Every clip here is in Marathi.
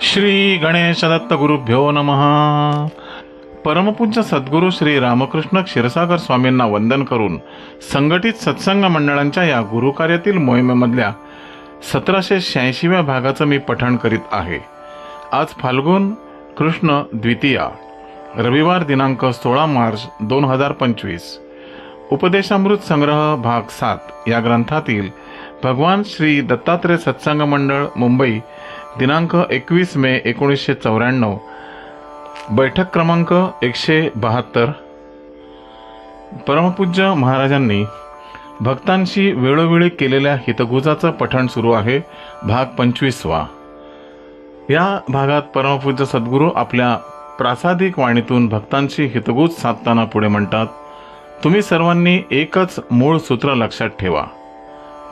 श्री गणेश दत्त गुरुभ्यो नम. परमपूज्य सद्गुरू श्री रामकृष्ण क्षीरसागर स्वामींना वंदन करून संघटित सत्संग मंडळांच्या या गुरुकार्यातील मोहिमेमधल्या सतराशे शहाऐंशीव्या भागाचं मी पठण करीत आहे. आज फाल्गुन कृष्ण द्वितीया रविवार दिनांक सोळा मार्च दोन हजार पंचवीस. उपदेशामृत संग्रह भाग सात या ग्रंथातील भगवान श्री दत्तात्रय सत्संग मंडळ मुंबई दिनांक एकवीस मे एकोणीसशे चौऱ्याण्णव. बैठक क्रमांक एकशे बहात्तर. परमपूज्य महाराजांनी भक्तांशी वेळोवेळी केलेल्या हितगुजाचं पठण सुरू आहे. भाग पंचवीसवा. या भागात परमपूज्य सद्गुरू आपल्या प्रासादिक वाणीतून भक्तांशी हितगुज साधताना पुढे म्हणतात तुम्ही सर्वांनी एकच मूळ सूत्र लक्षात ठेवा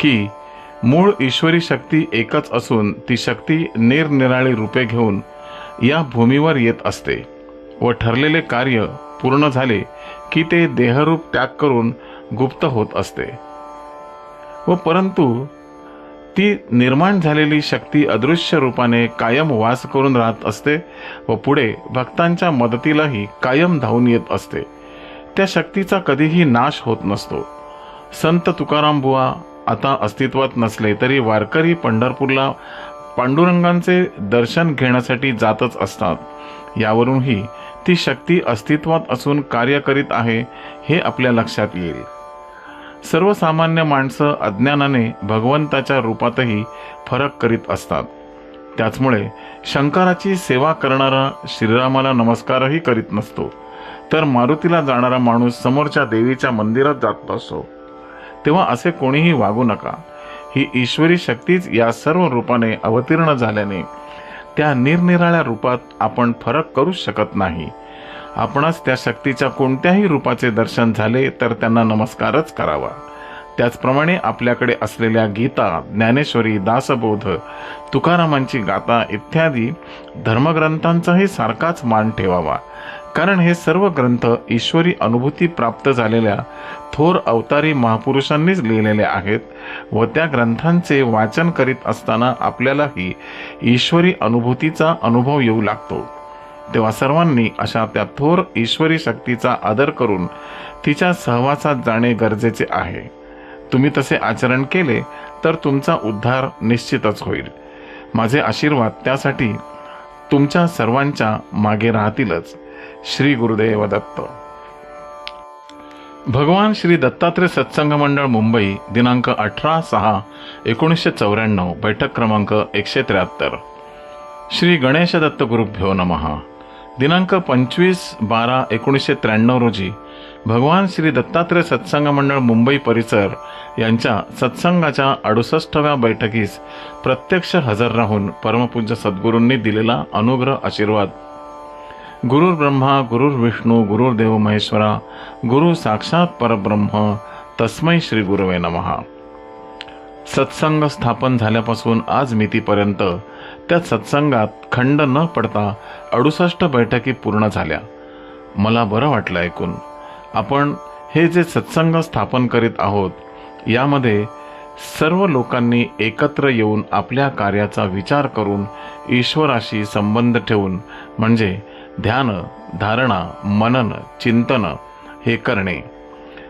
की मूळ ईश्वरी शक्ती एकच असून ती शक्ती निरनिराळी रूपे घेऊन या भूमीवर येत असते व ठरलेले कार्य पूर्ण झाले की ते देहरूप त्याग करून गुप्त होत असते. व परंतु ती निर्माण झालेली शक्ती अदृश्य रूपाने कायम वास करून राहत असते व पुढे भक्तांच्या मदतीलाही कायम धावून येत असते. त्या शक्तीचा कधीही नाश होत नसतो. संत तुकाराम बुवा आता अस्तित्वात नसले तरी वारकरी पंढरपूरला पांडुरंगांचे दर्शन घेण्यासाठी जातच असतात. यावरूनही ती शक्ती अस्तित्वात असून कार्य करीत आहे हे आपल्या लक्षात येईल. सर्वसामान्य माणसं अज्ञानाने भगवंताच्या रूपातही फरक करीत असतात. त्याचमुळे शंकराची सेवा करणारा श्रीरामाला नमस्कारही करीत नसतो. तर मारुतीला जाणारा माणूस समोरच्या देवीच्या मंदिरात जात असतो. तेव्हा असे कोणीही वागू नका. ही ईश्वरी शक्तीच या सर्व रूपाने अवतीर्ण झाल्याने त्या निरनिराळ्या रूपात आपण फरक करू शकत नाही. आपणास त्या शक्तीच्या कोणत्याही रूपाचे दर्शन झाले तर त्यांना नमस्कारच करावा. त्याचप्रमाणे आपल्याकडे असलेल्या गीता ज्ञानेश्वरी दासबोध तुकारामांची गाथा इत्यादी धर्मग्रंथांचाही सारखाच मान ठेवावा. कारण हे सर्व ग्रंथ ईश्वरी अनुभूती प्राप्त झालेल्या थोर अवतारी महापुरुषांनीच लिहिलेले आहेत व त्या ग्रंथांचे वाचन करीत असताना आपल्यालाही ईश्वरी अनुभूतीचा अनुभव येऊ लागतो. तेव्हा सर्वांनी अशा त्या थोर ईश्वरी शक्तीचा आदर करून तिच्या सहवासात जाणे गरजेचे आहे. तुम्ही तसे आचरण केले तर तुमचा उद्धार निश्चितच होईल. माझे आशीर्वाद त्यासाठी तुमच्या सर्वांच्या मागे राहतीलच. श्री गुरुदेव दत्त. भगवान श्री दत्तात्रय सत्संग मंडळ मुंबई दिनांक अठरा सहा एकोणीसशे चौऱ्याण्णव बैठक क्रमांक एकशे त्र्याहत्तर. श्री गणेश दत्त गुरुभ्यो नमः. दिनांक पंचवीस बारा एकोणीसशे त्र्याण्णव रोजी भगवान श्री दत्तात्रय सत्संग मंडळ मुंबई परिसर यांच्या सत्संगाच्या अडुसष्टव्या बैठकीस प्रत्यक्ष हजर राहून परमपूज्य सद्गुरूंनी दिलेला अनुग्रह आशीर्वाद. गुरुर ब्रह्मा गुरुर विष्णू गुरुर देव महेश्वरा गुरु साक्षात परब्रह्म तस्मै श्री गुरुवे नमहा सत्संग स्थापन झाल्यापासून आज मितीपर्यंत त्या सत्संगात खंड न पडता अडुसष्ट बैठकी पूर्ण झाल्या. मला बरं वाटलं ऐकून. आपण हे जे सत्संग स्थापन करीत आहोत यामध्ये सर्व लोकांनी एकत्र येऊन आपल्या कार्याचा विचार करून ईश्वराशी संबंध ठेवून म्हणजे ध्यान धारणा मनन चिंतन हे करणे.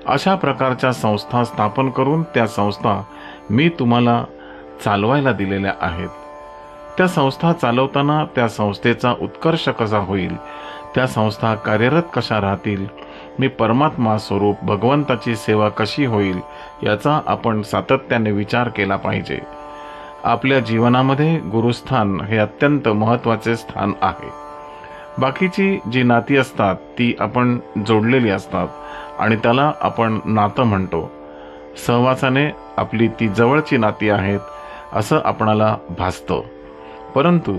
अशा प्रकारच्या संस्था स्थापन करून त्या संस्था मी तुम्हाला चालवायला दिलेल्या आहेत. त्या संस्था चालवताना त्या संस्थेचा उत्कर्ष कसा होईल त्या संस्था कार्यरत कशा राहतील? मी परमात्मा स्वरूप भगवंताची सेवा कशी होईल याचा आपण सातत्याने विचार केला पाहिजे. आपल्या जीवनामध्ये गुरुस्थान हे अत्यंत महत्त्वाचे स्थान आहे. बाकीची जी नाती असतात ती आपण जोडलेली असतात आणि त्याला आपण नातं म्हणतो. सहवासाने आपली ती जवळची नाती आहेत असं आपणाला भासतं. परंतु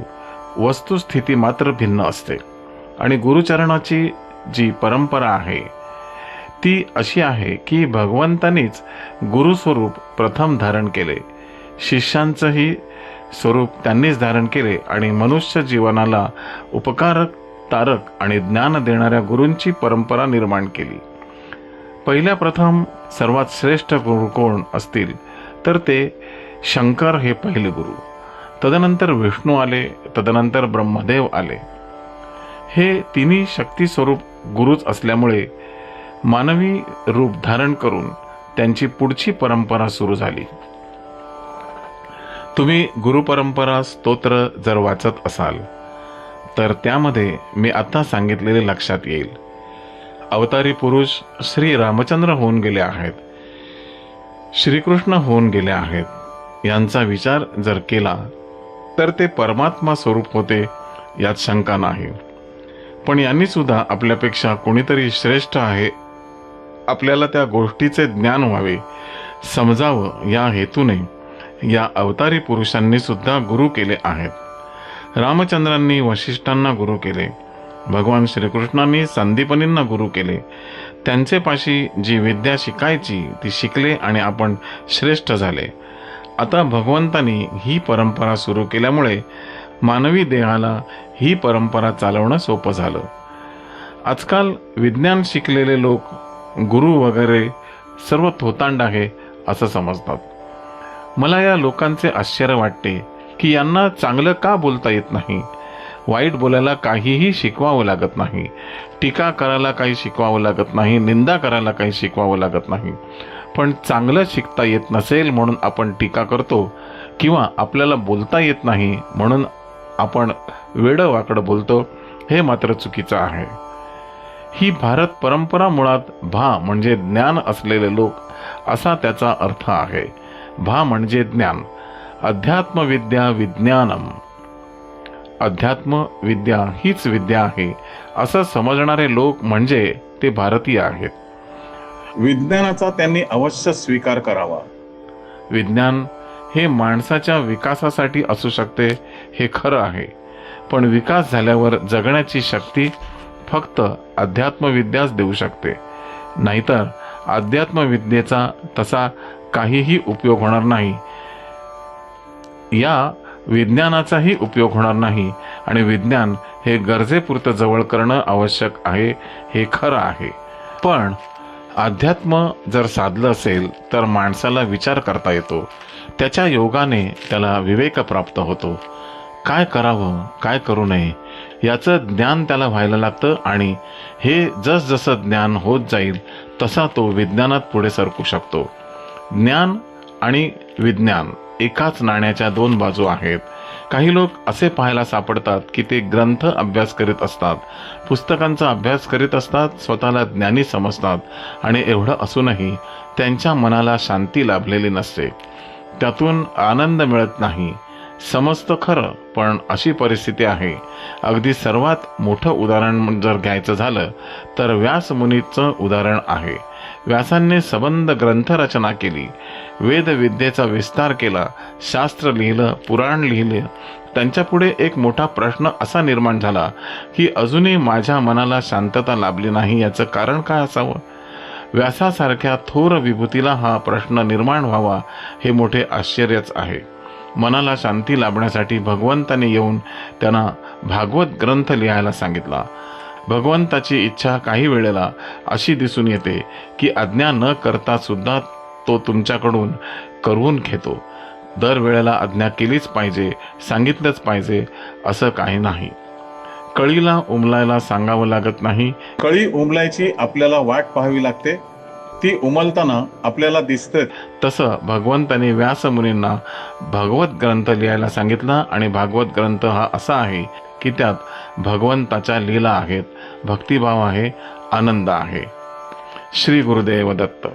वस्तुस्थिती मात्र भिन्न असते. आणि गुरुचरणाची जी परंपरा आहे ती अशी आहे की भगवंतानीच गुरुस्वरूप प्रथम धारण केले. शिष्यांचंही स्वरूप त्यांनीच धारण केले आणि मनुष्य जीवनाला उपकारक तारक आणि ज्ञान देणाऱ्या गुरूंची परंपरा निर्माण केली. पहिल्या प्रथम सर्वात श्रेष्ठ गुरु कोण असतील तर ते शंकर हे पहिले गुरु. तदनंतर विष्णू आले तदनंतर ब्रह्मदेव आले. हे तिन्ही शक्ती स्वरूप गुरुच असल्यामुळे मानवी रूप धारण करून त्यांची पुढची परंपरा सुरू झाली. तुम्ही गुरुपरंपरा स्तोत्र जर वाचत असाल तर त्यामध्ये मी आता सांगितलेले लक्षात येईल. अवतारी पुरुष श्री रामचंद्र होऊन गेले आहेत. श्रीकृष्ण होऊन गेले आहेत. यांचा विचार जर केला तर ते परमात्मा स्वरूप होते यात शंका नाही. पण यांनी सुद्धा आपल्यापेक्षा कोणीतरी श्रेष्ठ आहे. आपल्याला त्या गोष्टीचे ज्ञान व्हावे. समजावं या हेतूने या अवतारी पुरुषांनी सुद्धा गुरु केले आहेत. रामचंद्रांनी वशिष्ठांना गुरु केले. भगवान श्रीकृष्णांनी संदीपनींना गुरु केले. त्यांचे पाशी जी विद्या शिकायची ती शिकले आणि आपण श्रेष्ठ झाले. आता भगवंतांनी ही परंपरा सुरू केल्यामुळे मानवी देहाला ही परंपरा चालवणं सोपं झालं. आजकाल विज्ञान शिकलेले लोक गुरु वगैरे सर्व थोतांड आहे असं समजतात. मला या लोकांचे आश्चर्य वाटते की यांना चांगलं का बोलता येत नाही? वाईट बोलायला काहीही शिकवावं लागत नाही. टीका करायला काही शिकवावं लागत नाही. निंदा करायला काही शिकवावं लागत नाही. पण चांगलं शिकता येत नसेल म्हणून आपण टीका करतो किंवा आपल्याला बोलता येत नाही म्हणून आपण वेडं वाकडं बोलतो हे मात्र चुकीचं आहे. ही भारत परंपरा मुळात भा म्हणजे ज्ञान असलेले लोक असा त्याचा अर्थ आहे. भा म्हणजे ज्ञान. अध्यात्मविद्या विज्ञानम. अध्यात्म विद्या हीच विद्या आहे. असं समजणारे लोक म्हणजे ते भारतीय आहेत. विज्ञानाचा त्यांनी अवश्य स्वीकार करावा. विज्ञान हे माणसाच्या विकासासाठी असू शकते हे खरं आहे. पण विकास झाल्यावर जगण्याची शक्ती फक्त अध्यात्मविद्याच देऊ शकते. नाहीतर अध्यात्मविद्येचा तसा काहीही उपयोग होणार नाही. या विज्ञानाचाही उपयोग होणार नाही आणि विज्ञान हे गरजेपुरतं जवळ करणं आवश्यक आहे हे खरं आहे. पण अध्यात्म जर साधलं असेल तर माणसाला विचार करता येतो. त्याच्या योगाने त्याला विवेक प्राप्त होतो. काय करावं काय करू नये याचं ज्ञान त्याला व्हायला लागतं आणि हे जसजसं ज्ञान होत जाईल तसा तो विज्ञानात पुढे सरकू शकतो. ज्ञान आणि विज्ञान एकाच नाण्याच्या दोन बाजू आहेत. काही लोक असे पाहायला सापडतात की ते ग्रंथ अभ्यास करीत असतात. पुस्तकांचा अभ्यास करीत असतात स्वतःला ज्ञानी समजतात आणि एवढं असूनही त्यांच्या मनाला शांती लाभलेली नसते. त्यातून आनंद मिळत नाही. समजतं खरं पण अशी परिस्थिती आहे. अगदी सर्वात मोठं उदाहरण जर घ्यायचं झालं तर व्यासमुनीचं उदाहरण आहे. व्यासांनी सबंध ग्रंथरचना केली. वेदविद्येचा विस्तार केला शास्त्र लिहिलं पुराण लिहिलं. त्यांच्यापुढे एक मोठा प्रश्न असा निर्माण झाला की अजूनही माझ्या मनाला शांतता लाभली नाही याचं कारण काय असावं? व्यासासारख्या थोर विभूतीला हा प्रश्न निर्माण व्हावा हे मोठे आश्चर्यच आहे. मनाला शांती लाभण्यासाठी भगवंताने येऊन त्यांना भागवत ग्रंथ लिहायला सांगितला. भगवंताची इच्छा काही वेळेला अशी दिसून येते की आज्ञा न करता सुद्धा तो तुमच्याकडून करवून घेतो. दरवेळेला आज्ञा केलीच पाहिजे सांगितलंच पाहिजे असं काही नाही. कळीला उमलायला सांगावं लागत नाही. कळी उमलायची आपल्याला वाट पाहावी लागते. ती उमलताना आपल्याला दिसते. तसं भगवंताने व्यासमुनींना भागवत ग्रंथ लिहायला सांगितला आणि भागवत ग्रंथ हा असा आहे की त्यात भगवंताच्या लीला आहेत भक्तिभाव आहे आनंद आहे. श्री गुरुदेव दत्त.